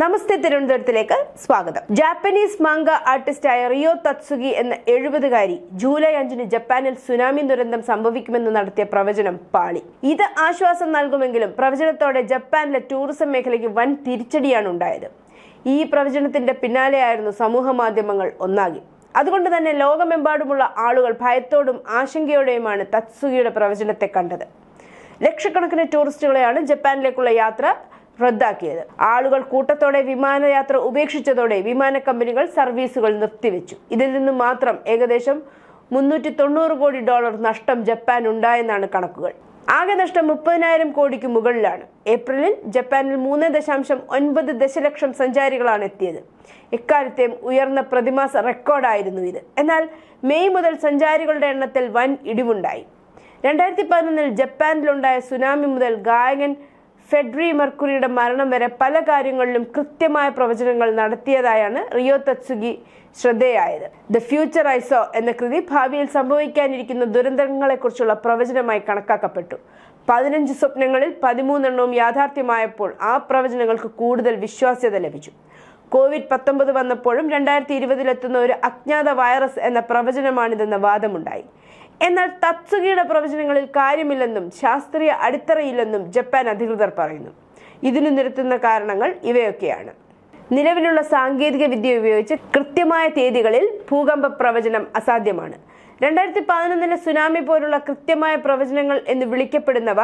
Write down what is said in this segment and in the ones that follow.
നമസ്തേ തിരുവനന്തപുരത്തിലേക്ക് സ്വാഗതം. Japanese manga ആർട്ടിസ്റ്റായ റിയോ തത്സുഗി എന്ന എഴുപതുകാരി ജൂലൈ അഞ്ചിന് ജപ്പാനിൽ സുനാമി ദുരന്തം സംഭവിക്കുമെന്ന് നടത്തിയ പ്രവചനം പാളി. ഇത് ആശ്വാസം നൽകുമെങ്കിലും പ്രവചനത്തോടെ ജപ്പാനിലെ ടൂറിസം മേഖലയ്ക്ക് വൻ തിരിച്ചടിയാണ് ഉണ്ടായത്. ഈ പ്രവചനത്തിന്റെ പിന്നാലെയായിരുന്നു സമൂഹ മാധ്യമങ്ങൾ ഒന്നാകി. അതുകൊണ്ട് തന്നെ ലോകമെമ്പാടുമുള്ള ആളുകൾ ഭയത്തോടും ആശങ്കയോടെയുമാണ് തത്സുഗിയുടെ പ്രവചനത്തെ കണ്ടത്. ലക്ഷക്കണക്കിന് ടൂറിസ്റ്റുകളെയാണ് ജപ്പാനിലേക്കുള്ള യാത്ര റദ്ദാക്കിയത്. ആളുകൾ കൂട്ടത്തോടെ വിമാനയാത്ര ഉപേക്ഷിച്ചതോടെ വിമാന കമ്പനികൾ സർവീസുകൾ നിർത്തിവെച്ചു. ഇതിൽ നിന്ന് മാത്രം ഏകദേശം മുന്നൂറ്റി തൊണ്ണൂറ് കോടി ഡോളർ നഷ്ടം ജപ്പാൻ ഉണ്ടായെന്നാണ് കണക്കുകൾ. ആകെ നഷ്ടം മുപ്പതിനായിരം കോടിക്ക് മുകളിലാണ്. ഏപ്രിലിൽ ജപ്പാനിൽ മൂന്ന് ദശാംശം ഒൻപത് ദശലക്ഷം സഞ്ചാരികളാണ് എത്തിയത്. ഇക്കാലത്തെയും ഉയർന്ന പ്രതിമാസ റെക്കോർഡായിരുന്നു ഇത്. എന്നാൽ മെയ് മുതൽ സഞ്ചാരികളുടെ എണ്ണത്തിൽ വൻ ഇടിവുണ്ടായി. രണ്ടായിരത്തി പതിനൊന്നിൽ ജപ്പാനിലുണ്ടായ സുനാമി മുതൽ ഗായകൻ ഫെഡ്രി മെർക്കുറിയുടെ മരണം വരെ പല കാര്യങ്ങളിലും കൃത്യമായ പ്രവചനങ്ങൾ നടത്തിയതായാണ് റിയോ തത്സുഗി ശ്രദ്ധേയായത്. ദ ഫ്യൂച്ചർ ഐസോ എന്ന കൃതി ഭാവിയിൽ സംഭവിക്കാനിരിക്കുന്ന ദുരന്തങ്ങളെക്കുറിച്ചുള്ള പ്രവചനമായി കണക്കാക്കപ്പെട്ടു. പതിനഞ്ച് സ്വപ്നങ്ങളിൽ പതിമൂന്നെണ്ണവും യാഥാർത്ഥ്യമായപ്പോൾ ആ പ്രവചനങ്ങൾക്ക് കൂടുതൽ വിശ്വാസ്യത ലഭിച്ചു. കോവിഡ് പത്തൊമ്പത് വന്നപ്പോഴും രണ്ടായിരത്തി ഇരുപതിലെത്തുന്ന ഒരു അജ്ഞാത വൈറസ് എന്ന പ്രവചനമാണിതെന്ന വാദമുണ്ടായി. എന്നാൽ തത്സുകിയുടെ പ്രവചനങ്ങളിൽ കാര്യമില്ലെന്നും ശാസ്ത്രീയ അടിത്തറയില്ലെന്നും ജപ്പാൻ അധികൃതർ പറയുന്നു. ഇതിനു നിരത്തുന്ന കാരണങ്ങൾ ഇവയൊക്കെയാണ്. നിലവിലുള്ള സാങ്കേതിക വിദ്യ ഉപയോഗിച്ച് കൃത്യമായ തീയതികളിൽ ഭൂകമ്പ പ്രവചനം അസാധ്യമാണ്. രണ്ടായിരത്തി പതിനൊന്നിലെ സുനാമി പോലുള്ള കൃത്യമായ പ്രവചനങ്ങൾ എന്ന് വിളിക്കപ്പെടുന്നവ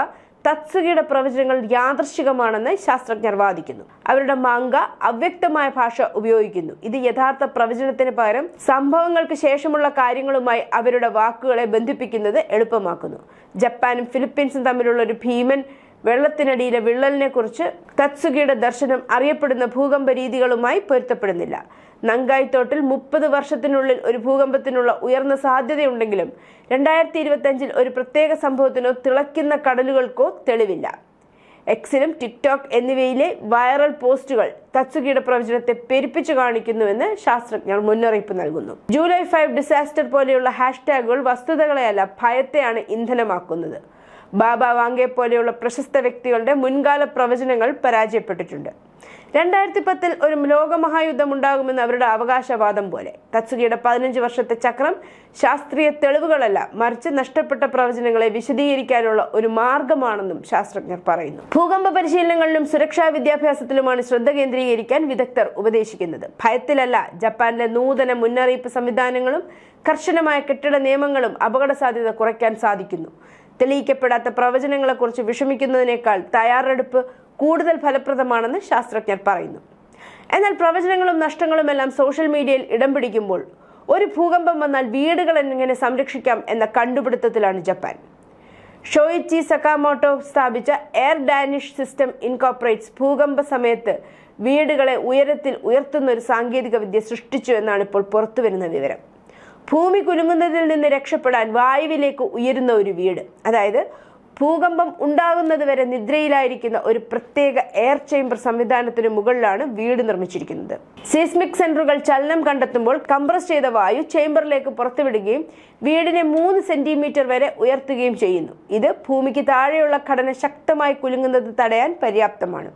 തത്സുകിയുടെ പ്രവചനങ്ങൾ യാദൃശികമാണെന്ന് ശാസ്ത്രജ്ഞർ വാദിക്കുന്നു. അവരുടെ മാങ്ക അവ്യക്തമായ ഭാഷ ഉപയോഗിക്കുന്നു. ഇത് യഥാർത്ഥ പ്രവചനത്തിന് പകരം സംഭവങ്ങൾക്ക് ശേഷമുള്ള കാര്യങ്ങളുമായി അവരുടെ വാക്കുകളെ ബന്ധിപ്പിക്കുന്നത് എളുപ്പമാക്കുന്നു. ജപ്പാനും ഫിലിപ്പീൻസും തമ്മിലുള്ള ഒരു ഭീമൻ വെള്ളത്തിനടിയിലെ വിള്ളലിനെ കുറിച്ച് തത്സുകിയുടെ ദർശനം അറിയപ്പെടുന്ന ഭൂകമ്പ രീതികളുമായി പൊരുത്തപ്പെടുന്നില്ല. നങ്കായ് തോട്ടിൽ മുപ്പത് വർഷത്തിനുള്ളിൽ ഒരു ഭൂകമ്പത്തിനുള്ള ഉയർന്ന സാധ്യതയുണ്ടെങ്കിലും രണ്ടായിരത്തി ഇരുപത്തഞ്ചിൽ ഒരു പ്രത്യേക സംഭവത്തിനോ തിളയ്ക്കുന്ന കടലുകൾക്കോ തെളിവില്ല. എക്സിലും ടിക്ടോക്ക് എന്നിവയിലെ വൈറൽ പോസ്റ്റുകൾ തത്സുകിയുടെ പ്രവചനത്തെ പെരുപ്പിച്ചു കാണിക്കുന്നുവെന്ന് ശാസ്ത്രജ്ഞർ മുന്നറിയിപ്പ് നൽകുന്നു. ജൂലൈ ഫൈവ് ഡിസാസ്റ്റർ പോലെയുള്ള ഹാഷ്ടാഗുകൾ വസ്തുതകളെയല്ല ഭയത്തെയാണ് ഇന്ധനമാക്കുന്നത്. ബാബ വാങ്കെ പോലെയുള്ള പ്രശസ്ത വ്യക്തികളുടെ മുൻകാല പ്രവചനങ്ങൾ പരാജയപ്പെട്ടിട്ടുണ്ട്. രണ്ടായിരത്തി പത്തിൽ ഒരു ലോകമഹായുദ്ധം ഉണ്ടാകുമെന്ന് അവരുടെ അവകാശവാദം പോലെ. തത്സുകിയുടെ പതിനഞ്ച് വർഷത്തെ ചക്രം ശാസ്ത്രീയ തെളിവുകളല്ല മറിച്ച് നഷ്ടപ്പെട്ട പ്രവചനങ്ങളെ വിശദീകരിക്കാനുള്ള ഒരു മാർഗമാണെന്നും ശാസ്ത്രജ്ഞർ പറയുന്നു. ഭൂകമ്പ പരിശീലനങ്ങളിലും സുരക്ഷാ വിദ്യാഭ്യാസത്തിലുമാണ് ശ്രദ്ധ കേന്ദ്രീകരിക്കാൻ വിദഗ്ധർ ഉപദേശിക്കുന്നത്. ഭയത്തിലല്ല ജപ്പാനിലെ നൂതന മുന്നറിയിപ്പ് സംവിധാനങ്ങളും കർശനമായ കെട്ടിട നിയമങ്ങളും അപകട സാധ്യത കുറയ്ക്കാൻ സാധിക്കുന്നു. തെളിയിക്കപ്പെടാത്ത പ്രവചനങ്ങളെക്കുറിച്ച് വിഷമിക്കുന്നതിനേക്കാൾ തയ്യാറെടുപ്പ് കൂടുതൽ ഫലപ്രദമാണെന്ന് ശാസ്ത്രജ്ഞർ പറയുന്നു. എന്നാൽ പ്രവചനങ്ങളും നഷ്ടങ്ങളുമെല്ലാം സോഷ്യൽ മീഡിയയിൽ ഇടം പിടിക്കുമ്പോൾ ഒരു ഭൂകമ്പം വന്നാൽ വീടുകൾ എങ്ങനെ സംരക്ഷിക്കാം എന്ന കണ്ടുപിടുത്തത്തിലാണ് ജപ്പാൻ. ഷോയിച്ചി സക്കാമോട്ടോ സ്ഥാപിച്ച എയർ ഡാനിഷ് സിസ്റ്റം ഇൻകോപ്പറേറ്റ്സ് ഭൂകമ്പ സമയത്ത് വീടുകളെ ഉയരത്തിൽ ഉയർത്തുന്ന ഒരു സാങ്കേതിക വിദ്യ സൃഷ്ടിച്ചു എന്നാണ് ഇപ്പോൾ പുറത്തുവരുന്ന വിവരം. ഭൂമി കുലുങ്ങുന്നതിൽ നിന്ന് രക്ഷപ്പെടാൻ വായുവിലേക്ക് ഉയരുന്ന ഒരു വീട്. അതായത് ഭൂകമ്പം ഉണ്ടാകുന്നത് വരെ നിദ്രയിലായിരിക്കുന്ന ഒരു പ്രത്യേക എയർ ചേംബർ സംവിധാനത്തിന് മുകളിലാണ് വീട് നിർമ്മിച്ചിരിക്കുന്നത്. സീസ്മിക് സെന്ററുകൾ ചലനം കണ്ടെത്തുമ്പോൾ കംപ്രസ് ചെയ്ത വായു ചേംബറിലേക്ക് പുറത്തുവിടുകയും വീടിനെ മൂന്ന് സെന്റിമീറ്റർ വരെ ഉയർത്തുകയും ചെയ്യുന്നു. ഇത് ഭൂമിക്ക് താഴെയുള്ള ഘടന ശക്തമായി കുലുങ്ങുന്നത് തടയാൻ പര്യാപ്തമാണ്.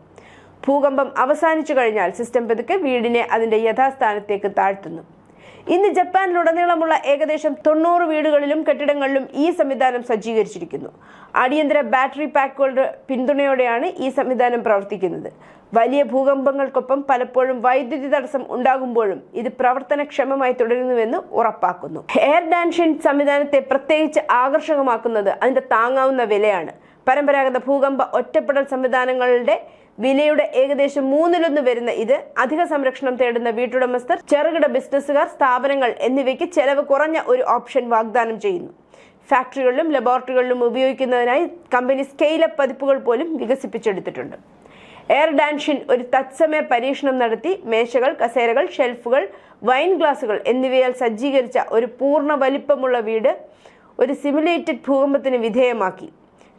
ഭൂകമ്പം അവസാനിച്ചു കഴിഞ്ഞാൽ സിസ്റ്റം പതുക്കെ വീടിനെ അതിന്റെ യഥാസ്ഥാനത്തേക്ക് താഴ്ത്തുന്നു. ഇന്ന് ജപ്പാനിലുടനീളമുള്ള ഏകദേശം തൊണ്ണൂറ് വീടുകളിലും കെട്ടിടങ്ങളിലും ഈ സംവിധാനം സജ്ജീകരിച്ചിരിക്കുന്നു. അടിയന്തര ബാറ്ററി പാക്കുകളുടെ പിന്തുണയോടെയാണ് ഈ സംവിധാനം പ്രവർത്തിക്കുന്നത്. വലിയ ഭൂകമ്പങ്ങൾക്കൊപ്പം പലപ്പോഴും വൈദ്യുതി തടസ്സം ഉണ്ടാകുമ്പോഴും ഇത് പ്രവർത്തനക്ഷമമായി തുടരുന്നുവെന്ന് ഉറപ്പാക്കുന്നു. എയർ ഡാൻഷൻ സംവിധാനത്തെ പ്രത്യേകിച്ച് ആകർഷകമാക്കുന്നത് അതിന്റെ താങ്ങാവുന്ന വിലയാണ്. പരമ്പരാഗത ഭൂകമ്പ ഒറ്റപ്പെടൽ സംവിധാനങ്ങളുടെ വിലയുടെ ഏകദേശം മൂന്നിലൊന്ന് വരുന്ന ഇത് അധിക സംരക്ഷണം തേടുന്ന വീട്ടുടമസ്ഥർ ചെറുകിട ബിസിനസ്സുകാർ സ്ഥാപനങ്ങൾ എന്നിവയ്ക്ക് ചെലവ് കുറഞ്ഞ ഒരു ഓപ്ഷൻ വാഗ്ദാനം ചെയ്യുന്നു. ഫാക്ടറികളിലും ലബോറട്ടറികളിലും ഉപയോഗിക്കുന്നതിനായി കമ്പനി സ്കെയിലപ്പ് പതിപ്പുകൾ പോലും വികസിപ്പിച്ചെടുത്തിട്ടുണ്ട്. എയർ ഡാൻഷിൻ ഒരു തത്സമയ പരീക്ഷണം നടത്തി മേശകൾ കസേരകൾ ഷെൽഫുകൾ വൈൻ ഗ്ലാസുകൾ എന്നിവയാൽ സജ്ജീകരിച്ച ഒരു പൂർണ വലിപ്പമുള്ള വീട് ഒരു സിമുലേറ്റഡ് ഭൂകമ്പത്തിന് വിധേയമാക്കി.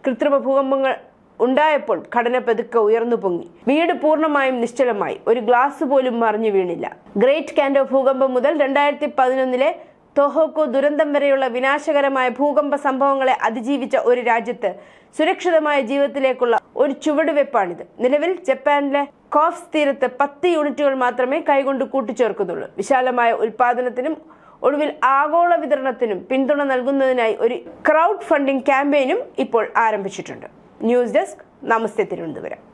കൃത്രിമ ഭൂകമ്പങ്ങൾ ഉണ്ടായപ്പോൾ ഘടന പതുക്കെ ഉയർന്നു പൊങ്ങി. വീട് പൂർണമായും നിശ്ചലമായി. ഒരു ഗ്ലാസ് പോലും മറിഞ്ഞു വീണില്ല. ഗ്രേറ്റ് കാൻഡോ ഭൂകമ്പം മുതൽ രണ്ടായിരത്തി പതിനൊന്നിലെ തൊഹോക്കോ ദുരന്തം വരെയുള്ള വിനാശകരമായ ഭൂകമ്പ സംഭവങ്ങളെ അതിജീവിച്ച ഒരു രാജ്യത്ത് സുരക്ഷിതമായ ജീവിതത്തിലേക്കുള്ള ഒരു ചുവടുവെപ്പാണിത്. നിലവിൽ ജപ്പാനിലെ കോഫ്സ് തീരത്ത് പത്ത് യൂണിറ്റുകൾ മാത്രമേ കൈകൊണ്ട് കൂട്ടിച്ചേർക്കുന്നുള്ളൂ. വിശാലമായ ഉൽപാദനത്തിനും ഒടുവിൽ ആഗോള വിതരണത്തിനും പിന്തുണ നൽകുന്നതിനായി ഒരു ക്രൗഡ് ഫണ്ടിംഗ് ക്യാമ്പയിനും ഇപ്പോൾ ആരംഭിച്ചിട്ടുണ്ട്. News desk. നമസ്തേ തിരുവനന്തപുരം.